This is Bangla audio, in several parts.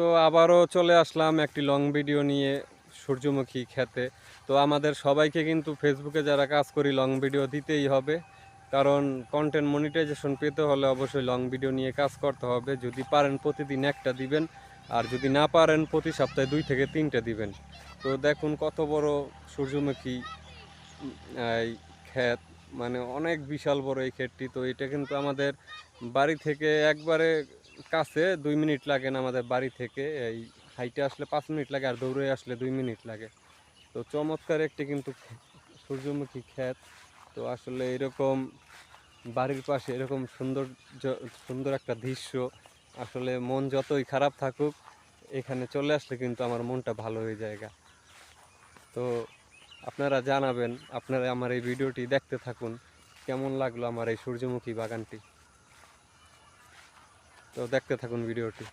তো আবারও চলে আসলাম একটি লং ভিডিও নিয়ে সূর্যমুখী খেতে তো আমাদের সবাইকে কিন্তু ফেসবুকে যারা কাজ করি লং ভিডিও দিতেই হবে। কারণ কন্টেন্ট মনিটাইজেশন পেতে হলে অবশ্যই লং ভিডিও নিয়ে কাজ করতে হবে। যদি পারেন প্রতিদিন একটা দিবেন, আর যদি না পারেন প্রতি সপ্তাহে দুই থেকে তিনটে দিবেন। তো দেখুন কত বড় সূর্যমুখী ক্ষেত। মানে অনেক বিশাল বড় এই ক্ষেতটি। তো এটা কিন্তু আমাদের বাড়ি থেকে একবারে কাছে দুই মিনিট লাগে না আমাদের বাড়ি থেকে। এই হাইটে আসলে পাঁচ মিনিট লাগে আর দৌড়ে আসলে দুই মিনিট লাগে। তো চমৎকার একটি কিন্তু সূর্যমুখী ক্ষেত। তো আসলে এরকম বাড়ির পাশে এরকম সুন্দর সুন্দর একটা দৃশ্য। আসলে মন যতই খারাপ থাকুক, এখানে চলে আসলে কিন্তু আমার মনটা ভালো হয়ে যায় গা। তো আপনারা জানাবেন, আপনারা আমার এই ভিডিওটি দেখতে থাকুন। কেমন লাগল আমার এই সূর্যমুখী বাগানটি? তো দেখতে থাকুন ভিডিওটি।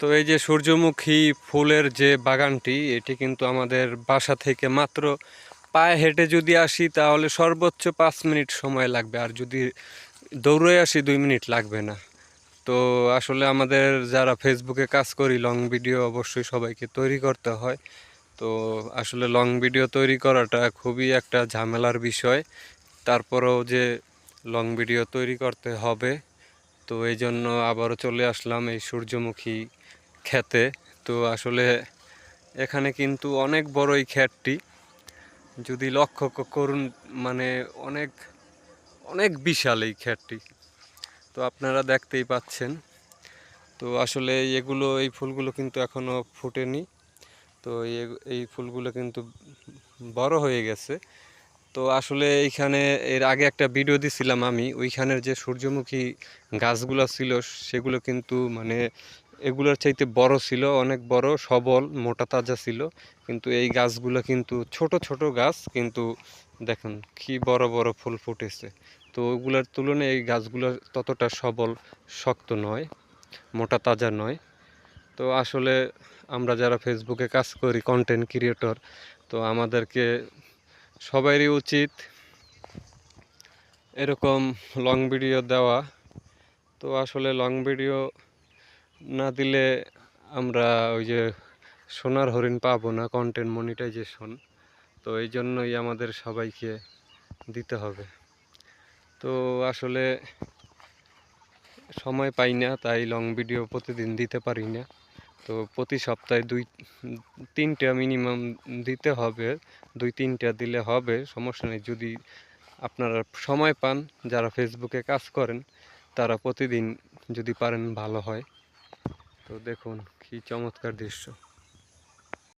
তো এই যে সূর্যমুখী ফুলের যে বাগানটি, এটি কিন্তু আমাদের বাসা থেকে মাত্র পায়ে হেঁটে যদি আসি, তাহলে সর্বোচ্চ পাঁচ মিনিট সময় লাগবে, আর যদি দৌড়ে আসি, দুই মিনিট লাগবে না। তো আসলে আমাদের যারা ফেসবুকে কাজ করি লং ভিডিও অবশ্যই সবাইকে তৈরি করতে হয়। তো আসলে লং ভিডিও তৈরি করাটা খুবই একটা ঝামেলার বিষয়। তারপরেও যে লং ভিডিও তৈরি করতে হবে। তো এই জন্য আবারও চলে আসলাম এই সূর্যমুখী খেতে তো আসলে এখানে কিন্তু অনেক বড় এই ক্ষেতটি। যদি লক্ষ্য করুন মানে অনেক অনেক বিশাল এই ক্ষেতটি। তো আপনারা দেখতেই পাচ্ছেন। তো আসলে এগুলো, এই ফুলগুলো কিন্তু এখনও ফুটেনি। তো এই ফুলগুলো কিন্তু বড় হয়ে গেছে। তো আসলে এইখানে এর আগে একটা ভিডিও দিছিলাম আমি, ওইখানের যে সূর্যমুখী গাছগুলো ছিল, সেগুলো কিন্তু মানে এগুলোর চাইতে বড় ছিল, অনেক বড়, সবল, মোটা তাজা ছিল। কিন্তু এই গাছগুলো কিন্তু ছোট ছোট গাছ, কিন্তু দেখুন কি বড় বড় ফুল ফুটেছে। তো ওগুলোর তুলনায় এই গাছগুলো ততটা সবল, শক্ত নয়, মোটা তাজা নয়। তো আসলে আমরা যারা ফেসবুকে কাজ করি কন্টেন্ট ক্রিয়েটর তো আমাদেরকে সবারই উচিত এরকম লং ভিডিও দেওয়া। তো আসলে লং ভিডিও না দিলে আমরা ওই যে সোনার হরিণ পাবো না কন্টেন্ট মনিটাইজেশন তো এই জন্যই আমাদের সবাইকে দিতে হবে। তো আসলে সময় পাই না, তাই লং ভিডিও প্রতিদিন দিতে পারি না। তো প্রতি সপ্তাহে দুই, তিনটা মিনিমাম দিতে হবে। দুই, তিনটা দিলে হবে, সমস্যা নেই। যদি আপনারা সময় পান, যারা ফেসবুকে কাজ করেন, তারা প্রতিদিন যদি পারেন ভালো হয়। তো দেখুন, কি চমৎকার দৃশ্য।